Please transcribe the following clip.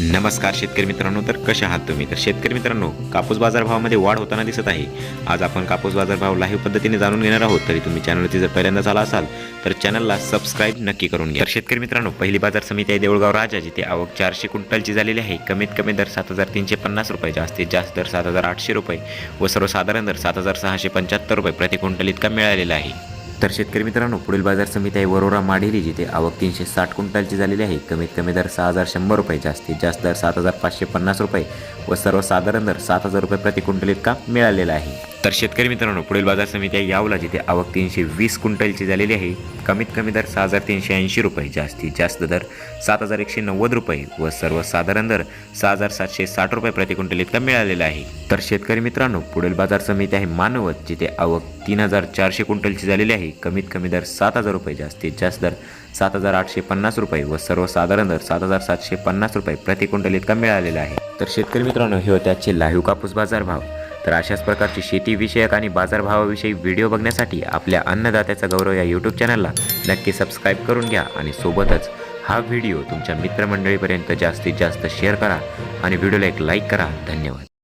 नमस्कार शेतकरी मित्रांनो तर कसे आहात तुम्ही? तर शेतकरी मित्रांनो कापूस बाजारभावामध्ये वाढ होताना दिसत आहे. आज आपण कापूस बाजारभाव लाईव्ह पद्धतीने जाणून घेणार आहोत. तरी तुम्ही चॅनलवरती जर पहिल्यांदा झाला असाल तर चॅनलला सबस्क्राईब नक्की करून घ्या. तर शेतकरी मित्रांनो पहिली बाजार समिती आहे देऊळगाव राजा जिथे आवक चारशे क्विंटलची झालेली आहे. कमीत कमी दर सात हजार तीनशे पन्नास रुपये जास्तीत जास्त दर सात हजार आठशे रुपये व सर्वसाधारण दर सात हजार सहाशे पंच्याहत्तर रुपये प्रति क्विंटल इतका मिळालेला आहे. तर शेतकरी मित्रांनो पुढील बाजार समिती आहे वरोरा माढेरी जिथे आवक तीनशे साठ क्विंटलची झालेली आहे. कमीत कमी दर सहा हजार शंभर रुपये जास्तीत जास्त दर सात हजार पाचशे पन्नास रुपये व सर्वसाधारण दर सात हजार रुपये प्रति क्विंटल इतका मिळालेला आहे. तर शेतकरी मित्रांनो पुढील बाजार समिती आहे. यावला जिथे आवक तीनशे वीस क्विंटलची झालेली आहे. कमीत कमी दर सहा हजार तीनशे ऐंशी रुपये जास्तीत जास्त दर सात हजार एकशे नव्वद रुपये व सर्वसाधारण दर सहा हजार सातशे साठ रुपये प्रति क्विंटल इतका मिळालेला आहे. तर शेतकरी मित्रांनो पुढील बाजार समिती आहे मानवत जिथे आवक तीन हजार चारशे क्विंटलची झालेली आहे. कमीत कमी दर सात हजार रुपये जास्तीत जास्त दर सात हजार आठशे पन्नास रुपये व सर्वसाधारण दर सात हजार सातशे पन्नास रुपये प्रति क्विंटल इतका मिळालेला आहे. तर शेतकरी मित्रांनो हे होते आजचे लाईव्ह कापूस बाजारभाव तर अशाच प्रकारची शेतीविषयक आणि बाजारभावाविषयी व्हिडिओ बघण्यासाठी आपल्या अन्नदात्याचा गौरव या यूट्यूब चॅनलला नक्की सबस्क्राईब करून घ्या आणि सोबतच हा व्हिडिओ तुमच्या मित्रमंडळीपर्यंत जास्तीत जास्त शेअर करा आणि व्हिडिओला एक लाईक करा. धन्यवाद.